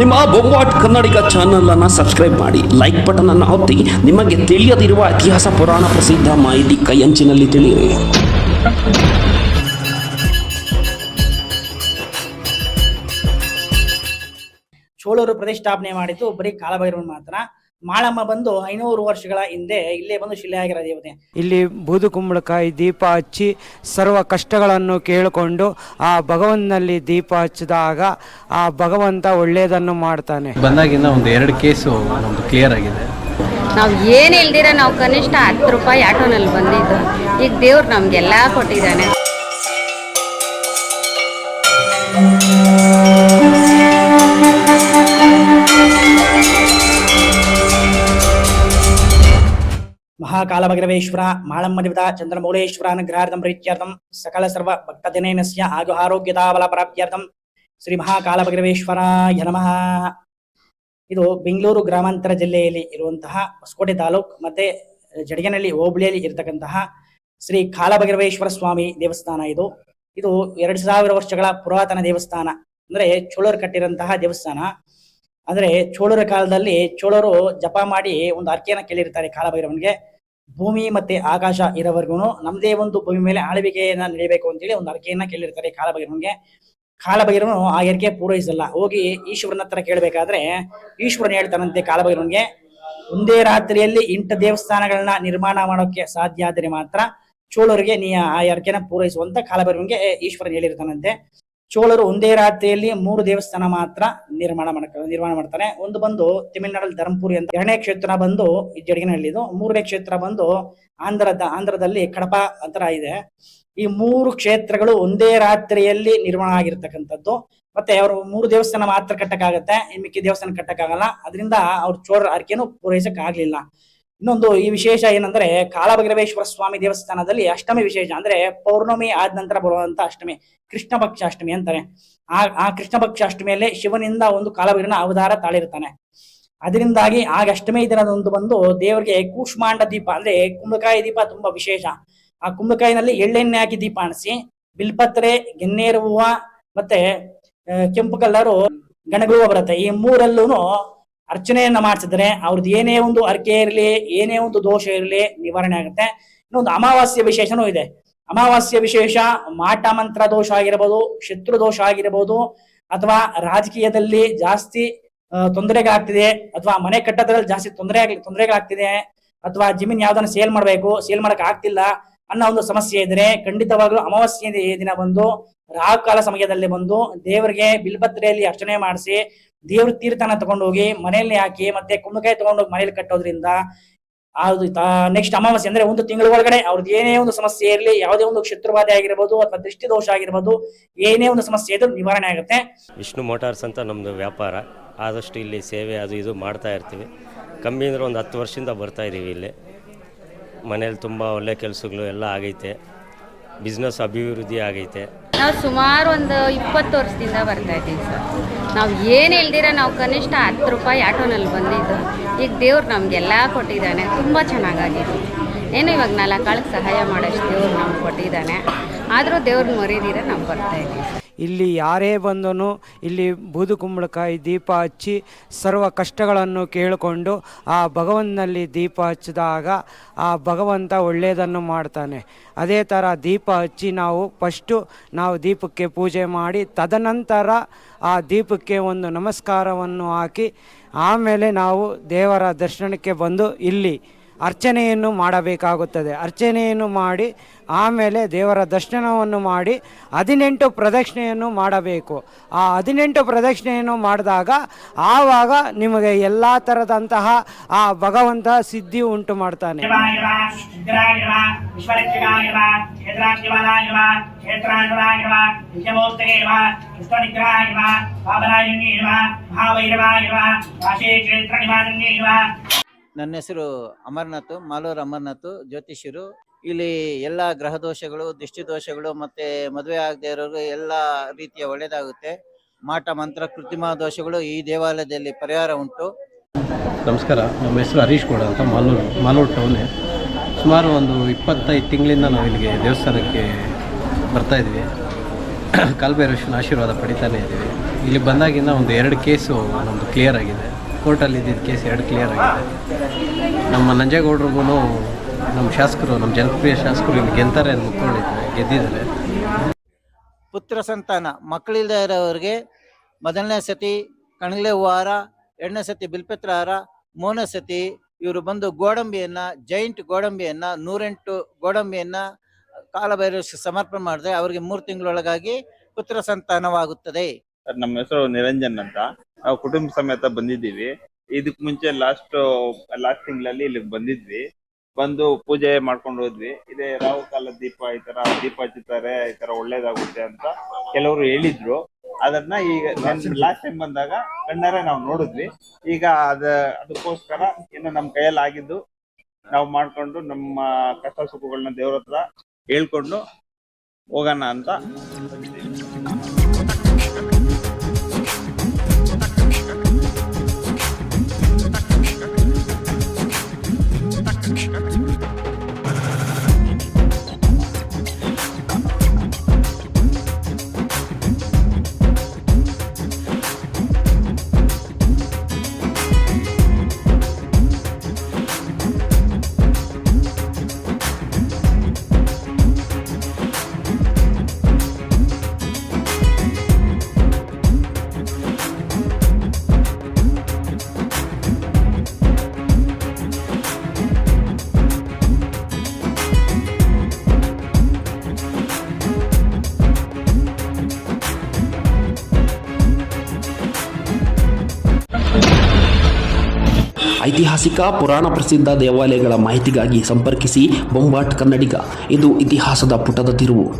ನಿಮ್ಮ ಬೊಂಬಾಟ್ ಕನ್ನಡಿಗ ಚಾನಲ್ ಅನ್ನು ಸಬ್ಸ್ಕ್ರೈಬ್ ಮಾಡಿ ಲೈಕ್ ಬಟನ್ ಅನ್ನು ಒತ್ತಿ, ನಿಮಗೆ ತಿಳಿಯದಿರುವ ಇತಿಹಾಸ, ಪುರಾಣ ಪ್ರಸಿದ್ಧ ಮಾಹಿತಿ ಕೈಯಂಚಿನಲ್ಲಿ ತಿಳಿಯಿರಿ. ಚೋಳರು ಪ್ರತಿಷ್ಠಾಪನೆ ಮಾಡಿದ್ದು ಬರೀ ಕಾಲಭೈರವನ್ ಮಾತ್ರ. ಮಾಳಮ್ಮ ಬಂದು ಐನೂರು ವರ್ಷಗಳ ಹಿಂದೆ ಇಲ್ಲೇ ಬಂದು ಶಿಲೆಯಾಗಿರೋ ದೇವತೆ. ಇಲ್ಲಿ ಬೂದು ಕುಂಬಳಕಾಯಿ ದೀಪ ಹಚ್ಚಿ ಸರ್ವ ಕಷ್ಟಗಳನ್ನು ಕೇಳಿಕೊಂಡು ಆ ಭಗವಂತನಲ್ಲಿ ದೀಪ ಹಚ್ಚಿದಾಗ ಆ ಭಗವಂತ ಒಳ್ಳೆಯದನ್ನು ಮಾಡ್ತಾನೆ. ಬಂದಾಗಿಂದ ಒಂದು ಎರಡು ಕೇಸು ನಮ್ದು ಕ್ಲಿಯರ್ ಆಗಿದೆ. ನಾವು ಏನು ಇಲ್ದಿರ ನಾವು ಕನಿಷ್ಠ ಹತ್ತು ರೂಪಾಯಿ ಆಟೋನಲ್ಲಿ ಬಂದಿದ್ದು ಈಗ ದೇವ್ರು ನಮಗೆಲ್ಲ ಕೊಟ್ಟಿದ್ದಾನೆ. ಮಹಾಕಾಲಭೈರವೇಶ್ವರ ಮಾಳಮ್ಮ ದೇವತಾ ಚಂದ್ರಮೌಳೇಶ್ವರ ಅನುಗ್ರಹಾರ್ಥಂ ಪ್ರೀತ್ಯರ್ಥಂ ಸಕಲ ಸರ್ವ ಭಕ್ತಜನೇನಸ್ಯ ಆಗು ಆರೋಗ್ಯತಾಬಲ ಪ್ರಾಪ್ತ್ಯರ್ಥಂ ಶ್ರೀ ಮಹಾಕಾಲಭೈರವೇಶ್ವರಾಯ ನಮಃ. ಇದು ಬೆಂಗಳೂರು ಗ್ರಾಮಾಂತರ ಜಿಲ್ಲೆಯಲ್ಲಿ ಇರುವಂತಹ ಹೊಸಕೋಟೆ ತಾಲೂಕ್ ಮತ್ತೆ ಜಡಗನಹಳ್ಳಿ, ಹೋಬಳಿಯಲ್ಲಿ ಇರತಕ್ಕಂತಹ ಶ್ರೀ ಕಾಲಭೈರವೇಶ್ವರ ಸ್ವಾಮಿ ದೇವಸ್ಥಾನ ಇದು. ಇದು ಎರಡು ಸಾವಿರ ವರ್ಷಗಳ ಪುರಾತನ ದೇವಸ್ಥಾನ, ಅಂದ್ರೆ ಚೋಳರು ಕಟ್ಟಿರಂತಹ ದೇವಸ್ಥಾನ. ಅಂದ್ರೆ ಚೋಳರ ಕಾಲದಲ್ಲಿ ಚೋಳರು ಜಪ ಮಾಡಿ ಒಂದು ಅರ್ಕೆಯನ್ನು ಕೇಳಿರ್ತಾರೆ ಕಾಲಭೈರವನಿಗೆ. ಭೂಮಿ ಮತ್ತೆ ಆಕಾಶ ಇರೋವರೆಗೂ ನಮ್ದೇ ಒಂದು ಭೂಮಿ ಮೇಲೆ ಆಳ್ವಿಕೆಯನ್ನ ನಡೀಬೇಕು ಅಂತೇಳಿ ಒಂದು ಅರ್ಕೆಯನ್ನ ಕೇಳಿರ್ತಾರೆ ಕಾಲಭೈರವನಿಗೆ. ಕಾಲಭೈರವನು ಆ ಎರಿಕೆ ಪೂರೈಸಲ್ಲ. ಹೋಗಿ ಈಶ್ವರನ ಹತ್ರ ಕೇಳಬೇಕಾದ್ರೆ ಈಶ್ವರನ್ ಹೇಳ್ತಾನಂತೆ ಕಾಲಭೈರವನಿಗೆ, ಒಂದೇ ರಾತ್ರಿಯಲ್ಲಿ ಇಂಟ ದೇವಸ್ಥಾನಗಳನ್ನ ನಿರ್ಮಾಣ ಮಾಡೋಕೆ ಸಾಧ್ಯ ಆದರೆ ಮಾತ್ರ ಚೋಳರಿಗೆ ನೀ ಆ ಹರಕೆನ ಪೂರೈಸುವಂತ ಕಾಲಭೈರವನಿಗೆ ಈಶ್ವರನ್ ಹೇಳಿರ್ತಾನಂತೆ. ಚೋಳರು ಒಂದೇ ರಾತ್ರಿಯಲ್ಲಿ ಮೂರು ದೇವಸ್ಥಾನ ಮಾತ್ರ ನಿರ್ಮಾಣ ಮಾಡಕ, ನಿರ್ಮಾಣ ಮಾಡ್ತಾನೆ. ಒಂದು ಬಂದು ತಮಿಳುನಾಡಲ್ಲಿ ಧರ್ಮಪುರಿ ಅಂತ ಎರಡನೇ ಕ್ಷೇತ್ರ ಬಂದು ಜಡಗಿನಹಳ್ಳಿದು, ಮೂರನೇ ಕ್ಷೇತ್ರ ಬಂದು ಆಂಧ್ರದ, ಆಂಧ್ರದಲ್ಲಿ ಕಡಪ ಅಂತರ ಇದೆ. ಈ ಮೂರು ಕ್ಷೇತ್ರಗಳು ಒಂದೇ ರಾತ್ರಿಯಲ್ಲಿ ನಿರ್ಮಾಣ ಆಗಿರ್ತಕ್ಕಂಥದ್ದು. ಮತ್ತೆ ಅವರು ಮೂರು ದೇವಸ್ಥಾನ ಮಾತ್ರ ಕಟ್ಟಕ್ಕಾಗತ್ತೆ ಇನ್ ಮಿಕ್ಕಿ ದೇವಸ್ಥಾನ ಕಟ್ಟಕ್ಕಾಗಲ್ಲ. ಅದರಿಂದ ಅವ್ರ ಚೋರ ಆರ್ಕೆನು ಪೂರೈಸಕ್ ಆಗ್ಲಿಲ್ಲ ಇನ್ನೊಂದು ಈ ವಿಶೇಷ ಏನಂದ್ರೆ ಕಾಲಭೈರವೇಶ್ವರ ಸ್ವಾಮಿ ದೇವಸ್ಥಾನದಲ್ಲಿ ಅಷ್ಟಮಿ ವಿಶೇಷ ಅಂದ್ರೆ ಪೌರ್ಣಮಿ ಆದ ನಂತರ ಬರುವಂತ ಅಷ್ಟಮಿ ಕೃಷ್ಣ ಪಕ್ಷ ಅಷ್ಟಮಿ ಅಂತಾರೆ. ಆ ಆ ಕೃಷ್ಣ ಪಕ್ಷ ಅಷ್ಟಮಿಯಲ್ಲಿ ಶಿವನಿಂದ ಒಂದು ಕಾಲಭೈರನ ಅವತಾರ ತಾಳಿರ್ತಾನೆ ಅದರಿಂದಾಗಿ ಆಗ ಅಷ್ಟಮಿ ದಿನದೊಂದು ಬಂದು ದೇವರಿಗೆ ಕೂಷ್ಮಾಂಡ ದೀಪ ಅಂದ್ರೆ ಕುಂಬಕಾಯಿ ದೀಪ ತುಂಬಾ ವಿಶೇಷ. ಆ ಕುಂಬಕಾಯಿನಲ್ಲಿ ಎಳ್ಳೆಣ್ಣೆ ಹಾಕಿ ದೀಪ ಅಣಿಸಿ, ಬಿಲ್ಪತ್ರೆ ಗೆನ್ನೇರು ಹೂವ ಮತ್ತೆ ಕೆಂಪು ಕಲ್ಲರು ಗಣಗುವ ಬರುತ್ತೆ. ಈ ಮೂರಲ್ಲೂ ಅರ್ಚನೆಯನ್ನ ಮಾಡಿಸಿದ್ರೆ ಅವ್ರದ್ದು ಏನೇ ಒಂದು ಅರ್ಕೆ ಇರಲಿ, ಏನೇ ಒಂದು ದೋಷ ಇರಲಿ ನಿವಾರಣೆ ಆಗುತ್ತೆ. ಇನ್ನೊಂದು ಅಮಾವಾಸ್ಯ ವಿಶೇಷನೂ ಇದೆ. ಅಮಾವಾಸ್ಯ ವಿಶೇಷ ಮಾಟ ಮಂತ್ರ ದೋಷ ಆಗಿರಬಹುದು ಶತ್ರು ದೋಷ ಆಗಿರಬಹುದು ಅಥವಾ ರಾಜಕೀಯದಲ್ಲಿ ಜಾಸ್ತಿ ತೊಂದರೆಗಾಗ್ತಿದೆ ಅಥವಾ ಮನೆ ಕಟ್ಟದ್ರಲ್ಲಿ ಜಾಸ್ತಿ ತೊಂದರೆ ಆಗ್ಲಿ, ತೊಂದರೆಗಳಾಗ್ತಿದೆ, ಅಥವಾ ಜಮೀನ್ ಯಾವ್ದನ್ನ ಸೇಲ್ ಮಾಡ್ಬೇಕು, ಸೇಲ್ ಮಾಡಕ್ ಆಗ್ತಿಲ್ಲ ಅನ್ನೋ ಒಂದು ಸಮಸ್ಯೆ ಇದ್ರೆ ಖಂಡಿತವಾಗ್ಲೂ ಅಮಾವಾಸ್ಯ ದಿನ ಬಂದು, ರಾಹುಕಾಲ ಸಮಯದಲ್ಲಿ ಬಂದು ದೇವರಿಗೆ ಬಿಲ್ಪತ್ರೆಯಲ್ಲಿ ಅರ್ಚನೆ ಮಾಡಿಸಿ ದೇವ್ರ ತೀರ್ಥನ ತಗೊಂಡು ಹೋಗಿ ಮನೆಯಲ್ಲಿ ಹಾಕಿ ಮತ್ತೆ ಕುಂಬಳಕಾಯಿ ತಗೊಂಡೋಗಿ ಮನೇಲಿ ಕಟ್ಟೋದ್ರಿಂದ ಅದು ನೆಕ್ಸ್ಟ್ ಅಮಾವಾಸ್ಯೆ ಅಂದ್ರೆ ಒಂದು ತಿಂಗಳ ಒಳಗಡೆ ಅವ್ರದ್ದು ಏನೇ ಒಂದು ಸಮಸ್ಯೆ ಇರಲಿ, ಯಾವುದೇ ಒಂದು ಶತ್ರುಬಾಧೆ ಆಗಿರ್ಬೋದು ಅಥವಾ ದೃಷ್ಟಿ ದೋಷ ಆಗಿರ್ಬೋದು, ಏನೇ ಒಂದು ಸಮಸ್ಯೆ ಇದ್ರೂ ನಿವಾರಣೆ ಆಗುತ್ತೆ. ವಿಷ್ಣು ಮೋಟಾರ್ಸ್ ಅಂತ ನಮ್ದು ವ್ಯಾಪಾರ. ಆದಷ್ಟು ಇಲ್ಲಿ ಸೇವೆ ಅದು ಇದು ಮಾಡ್ತಾ ಇರ್ತೀವಿ. ಕಮ್ಮಿ ಅಂದ್ರೆ ಒಂದು ಹತ್ತು ವರ್ಷದಿಂದ ಬರ್ತಾ ಇದ್ದೀವಿ ಇಲ್ಲಿ. ಮನೇಲಿ ತುಂಬ ಒಳ್ಳೆ ಕೆಲಸಗಳು ಎಲ್ಲ ಆಗೈತೆ. ಬಿಸ್ನೆಸ್ ಅಭಿವೃದ್ಧಿ ಆಗೈತೆ. ನಾವು ಸುಮಾರು ಒಂದು ಇಪ್ಪತ್ತು ವರ್ಷದಿಂದ ಬರ್ತಾ ಇದ್ದೀವಿ ಸರ್. ನಾವು ಏನು ಇಲ್ದಿರ ನಾವು ಕನಿಷ್ಠ ಹತ್ತು ರೂಪಾಯಿ ಆಟೋನಲ್ಲಿ ಬಂದಿದ್ದು. ಈಗ ದೇವ್ರು ನಮಗೆಲ್ಲ ಕೊಟ್ಟಿದ್ದಾನೆ, ತುಂಬ ಚೆನ್ನಾಗಾಗಿದೆ. ಏನು ಇವಾಗ ನಾಲ್ಕು ಕಾಳಕ್ಕೆ ಸಹಾಯ ಮಾಡೋಷ್ಟು ದೇವ್ರು ನಮ್ಗೆ ಕೊಟ್ಟಿದ್ದಾನೆ. ಆದರೂ ದೇವ್ರನ್ನ ಮರೀದಿರ ನಾವು ಬರ್ತಾ ಇದ್ದೀವಿ ಇಲ್ಲಿ ಯಾರೇ ಬಂದನು, ಇಲ್ಲಿ ಬೂದುಕುಂಬಳಕಾಯಿ ದೀಪ ಹಚ್ಚಿ ಸರ್ವ ಕಷ್ಟಗಳನ್ನು ಕೇಳಿಕೊಂಡು ಆ ಭಗವಂತನಲ್ಲಿ ದೀಪ ಹಚ್ಚಿದಾಗ ಆ ಭಗವಂತ ಒಳ್ಳೆಯದನ್ನು ಮಾಡ್ತಾನೆ. ಅದೇ ಥರ ದೀಪ ಹಚ್ಚಿ ನಾವು ಫಸ್ಟು ನಾವು ದೀಪಕ್ಕೆ ಪೂಜೆ ಮಾಡಿ ತದನಂತರ ಆ ದೀಪಕ್ಕೆ ಒಂದು ನಮಸ್ಕಾರವನ್ನು ಹಾಕಿ ಆಮೇಲೆ ನಾವು ದೇವರ ದರ್ಶನಕ್ಕೆ ಬಂದು ಇಲ್ಲಿ ಅರ್ಚನೆಯನ್ನು ಮಾಡಬೇಕಾಗುತ್ತದೆ. ಅರ್ಚನೆಯನ್ನು ಮಾಡಿ, ಆಮೇಲೆ ದೇವರ ದರ್ಶನವನ್ನು ಮಾಡಿ, ಹದಿನೆಂಟು ಪ್ರದಕ್ಷಿಣೆಯನ್ನು ಮಾಡಬೇಕು. ಆ ಹದಿನೆಂಟು ಪ್ರದಕ್ಷಿಣೆಯನ್ನು ಮಾಡಿದಾಗ, ಆವಾಗ ನಿಮಗೆ ಎಲ್ಲ ಥರದಂತಹ ಆ ಭಗವಂತ ಸಿದ್ಧಿ ಉಂಟು ಮಾಡ್ತಾನೆ. ನನ್ನ ಹೆಸರು ಅಮರನಾಥ್, ಮಾಲೂರ್ ಅಮರ್ನಾಥ್, ಜ್ಯೋತಿಷ್ಯರು. ಇಲ್ಲಿ ಎಲ್ಲ ಗ್ರಹ ದೋಷಗಳು ದೃಷ್ಟಿ ದೋಷಗಳು ಮತ್ತೆ ಮದುವೆ ಆಗದೆ ಇರೋರು ಎಲ್ಲ ರೀತಿಯ ಒಳ್ಳೇದಾಗುತ್ತೆ. ಮಾಟ, ಮಂತ್ರ, ಕೃತಿಮ ದೋಷಗಳು ಈ ದೇವಾಲಯದಲ್ಲಿ ಪರಿಹಾರ ಉಂಟು. ನಮಸ್ಕಾರ, ನಮ್ಮ ಹೆಸರು ಹರೀಶ್ ಗೌಡ ಅಂತ, ಮಾಲೂರು ಮಾಲೂರು ಟೌನೆ ಸುಮಾರು ಒಂದು ಇಪ್ಪತ್ತೈದು ತಿಂಗಳಿಂದ ನಾವು ಇಲ್ಲಿಗೆ ದೇವಸ್ಥಾನಕ್ಕೆ ಬರ್ತಾ ಇದ್ವಿ ಕಾಲ್ಭೈರವೇಶ್ವರನ ಆಶೀರ್ವಾದ ಪಡಿತಾನೆ ಇದ್ದೀವಿ. ಇಲ್ಲಿ ಬಂದಾಗಿಂದ ಒಂದು ಎರಡು ಕೇಸು ನಮ್ಮದು ಕ್ಲಿಯರ್ ಆಗಿದೆ. ಕೋರ್ಟಲ್ಲಿ ಇದ್ದಿದ್ದ ಕೇಸ್ ಎರಡು ಕ್ಲಿಯರ್ ಆಗಿದೆ. ನಮ್ಮ ನಂಜೇಗೌಡ್ರಿಗೂ ನಮ್ಮ ಶಾಸಕರು, ನಮ್ಮ ಜನಪ್ರಿಯ ಶಾಸಕರು ಇಲ್ಲಿ ಗೆಲ್ತಾರೆ ಅಂತ ಗೆದ್ದಿದ್ದಾರೆ. ಪುತ್ರ ಸಂತಾನ, ಮಕ್ಕಳಿಲ್ಲದೆ ಇರೋವ್ರಿಗೆ ಮೊದಲನೇ ಸತಿ ಕಣಲೆ ಹೂವಾರ ಎರಡನೇ ಸತಿ ಬಿಲ್ಪತ್ರ ಹಾರ, ಮೂರನೇ ಸತಿ ಇವರು ಬಂದು ಗೋಡಂಬಿಯನ್ನ, ಜೈಂಟ್ ಗೋಡಂಬಿಯನ್ನ, ನೂರೆಂಟು ಗೋಡಂಬಿಯನ್ನ ಕಾಲಭೈರವ ಸಮರ್ಪಣೆ ಮಾಡಿದ್ರೆ ಅವರಿಗೆ ಮೂರು ತಿಂಗಳೊಳಗಾಗಿ ಪುತ್ರ ಸಂತಾನವಾಗುತ್ತದೆ. ನಮ್ಮ ಹೆಸರು ನಿರಂಜನ್ ಅಂತ. ನಾವು ಕುಟುಂಬ ಸಮೇತ ಬಂದಿದ್ದೀವಿ. ಇದಕ್ ಮುಂಚೆ ಲಾಸ್ಟ್ ಲಾಸ್ಟ್ ತಿಂಗಳಲ್ಲಿ ಇಲ್ಲಿಗೆ ಬಂದಿದ್ವಿ. ಬಂದು ಪೂಜೆ ಮಾಡ್ಕೊಂಡು ಹೋದ್ವಿ. ಇದೇ ರಾಹು ಕಾಲ ದೀಪ ಈ ತರ, ದೀಪ ಹಚ್ಚುತ್ತಾರೆ, ಈ ತರ ಒಳ್ಳೇದಾಗುತ್ತೆ ಅಂತ ಕೆಲವರು ಹೇಳಿದ್ರು. ಅದನ್ನ ಈಗ ಲಾಸ್ಟ್ ಟೈಮ್ ಬಂದಾಗ ಕಣ್ಣಾರೆ ನಾವು ನೋಡಿದ್ವಿ. ಈಗ ಅದ, ಅದಕ್ಕೋಸ್ಕರ ಇನ್ನು ನಮ್ಮ ಕೈಯಲ್ಲಿ ಆಗಿದ್ದು ನಾವು ಮಾಡ್ಕೊಂಡು ನಮ್ಮ ಕಷ್ಟ ಸುಖಗಳನ್ನ ದೇವ್ರ ಹತ್ರ ಹೇಳ್ಕೊಂಡು ಹೋಗೋಣ ಅಂತ. ಐತಿಹಾಸಿಕ ಪುರಾಣ ಪ್ರಸಿದ್ಧ ದೇವಾಲಯಗಳ ಮಾಹಿತಿಗಾಗಿ ಸಂಪರ್ಕಿಸಿ ಬೊಂಬಾಟ್ ಕನ್ನಡಿಗ. ಇದು ಇತಿಹಾಸದ ಪುಟದ ತಿರುವು.